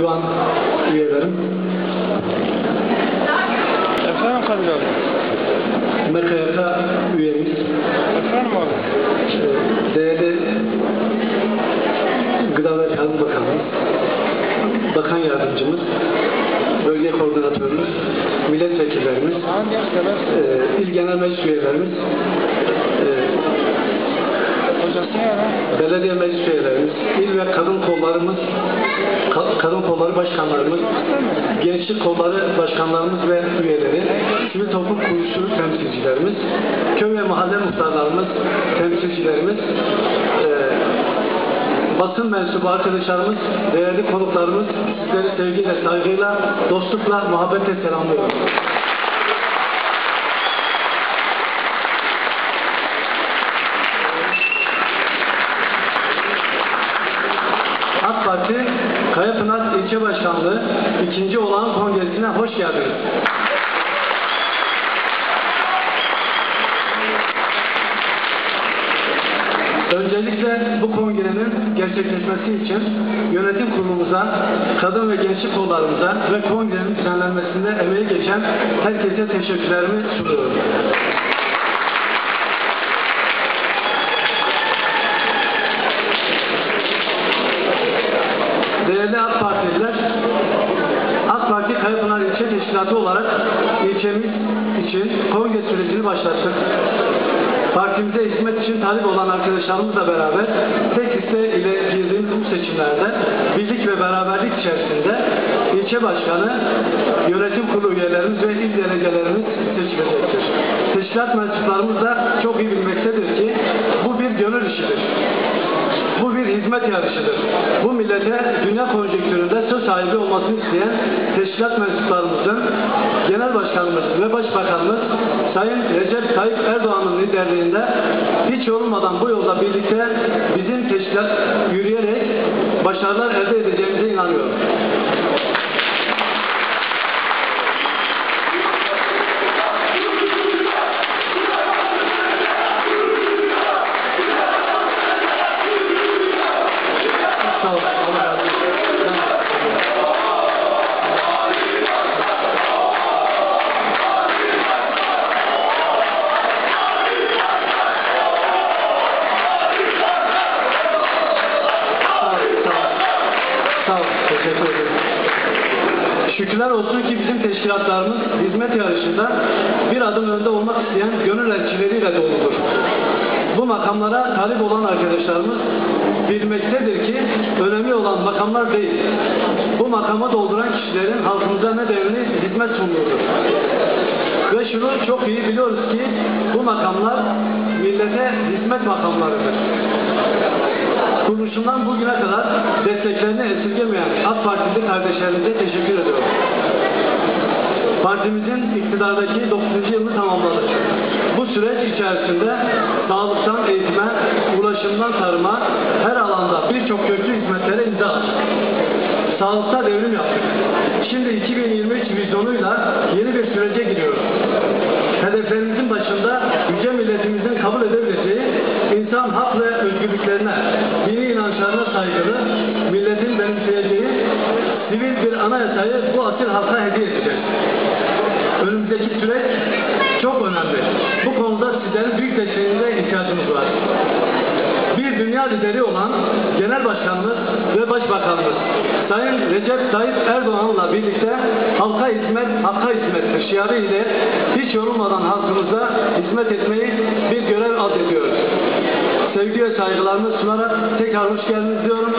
divan üyelerim, Efendim Kadir abi. MKYK üyemiz, Efendim abi. değerli Gıda ve Tarım Bakanımız, Bakan Yardımcımız, Bölge Koordinatörümüz, milletvekillerimiz, e, İl Genel Meclis üyelerimiz, belediye meclis üyelerimiz, il ve kadın kollarımız, ka- kadın kolları başkanlarımız, gençlik kolları başkanlarımız ve üyeleri, sivil toplum kuruluşu temsilcilerimiz, köy ve mahalle muhtarlarımız, temsilcilerimiz, eee, basın mensubu arkadaşlarımız, değerli konuklarımız, sizleri sevgiyle, saygıyla, dostlukla, muhabbetle selamlıyorum. AK Parti Kayapınar İlçe Başkanlığı ikinci olan kongresine hoş geldiniz. Öncelikle bu kongrenin gerçekleşmesi için yönetim kurulumuza, kadın ve gençlik kollarımıza ve kongrenin düzenlenmesinde emeği geçen herkese teşekkürlerimi sunuyorum. Değerli AK Partililer, AK Parti Kayapınar İlçe Teşkilatı olarak ilçemiz için kongre sürecini başlattık. Partimize hizmet için talip olan arkadaşlarımızla beraber tek liste ile girdiğimiz bu seçimlerde birlik ve beraberlik içerisinde ilçe başkanı, yönetim kurulu üyelerimiz ve il delegelerimiz seçilecektir. Teşkilat mensuplarımız da çok iyi bilmektedir Hizmet yarışıdır. Bu millete dünya konjonktüründe söz sahibi olmasını isteyen teşkilat mensuplarımızın Genel Başkanımız ve Başbakanımız Sayın Recep Tayyip Erdoğan'ın liderliğinde hiç yorulmadan bu yolda birlikte bizim teşkilat yürüyerek başarılar elde edeceğimize inanıyorum. Teşekkür. Şükürler olsun ki bizim teşkilatlarımız hizmet yarışında bir adım önde olmak isteyen gönül elçileriyle doludur. Bu makamlara talip olan arkadaşlarımız bilmektedir ki önemli olan makamlar değil. Bu makamı dolduran kişilerin halkımıza ne devrini hizmet sunduğudur. Ve şunu çok iyi biliyoruz ki bu makamlar millete hizmet makamlarıdır kuruluşundan bugüne kadar desteklerini esirgemeyen AK Partili kardeşlerimize teşekkür ediyorum. Partimizin iktidardaki 9. yılını tamamladık. Bu süreç içerisinde sağlıktan eğitime, ulaşımdan tarıma her alanda birçok köklü hizmetlere imza attık. Sağlıkta devrim yaptık. Şimdi 2023 vizyonuyla yeni bir sürece giriyoruz. Hedeflerimizin başında yüce milletimizin kabul edebileceği insan hak ve özgürlüklerine, dini inançlarına saygılı, milletin benimseyeceği sivil bir anayasayı bu asil halka hediye edeceğiz. Önümüzdeki süreç çok önemli. Bu konuda sizlerin büyük desteğinize ihtiyacımız var. Bir dünya lideri olan Genel Başkanımız ve Başbakanımız Sayın Recep Tayyip Erdoğan'la birlikte halka hizmet, hakka hizmettir şiarı ile hiç yorulmadan halkımıza hizmet etmeyi bir görev addediyoruz. Sevgi ve saygılarımı sunarak tekrar hoş geldiniz diyorum.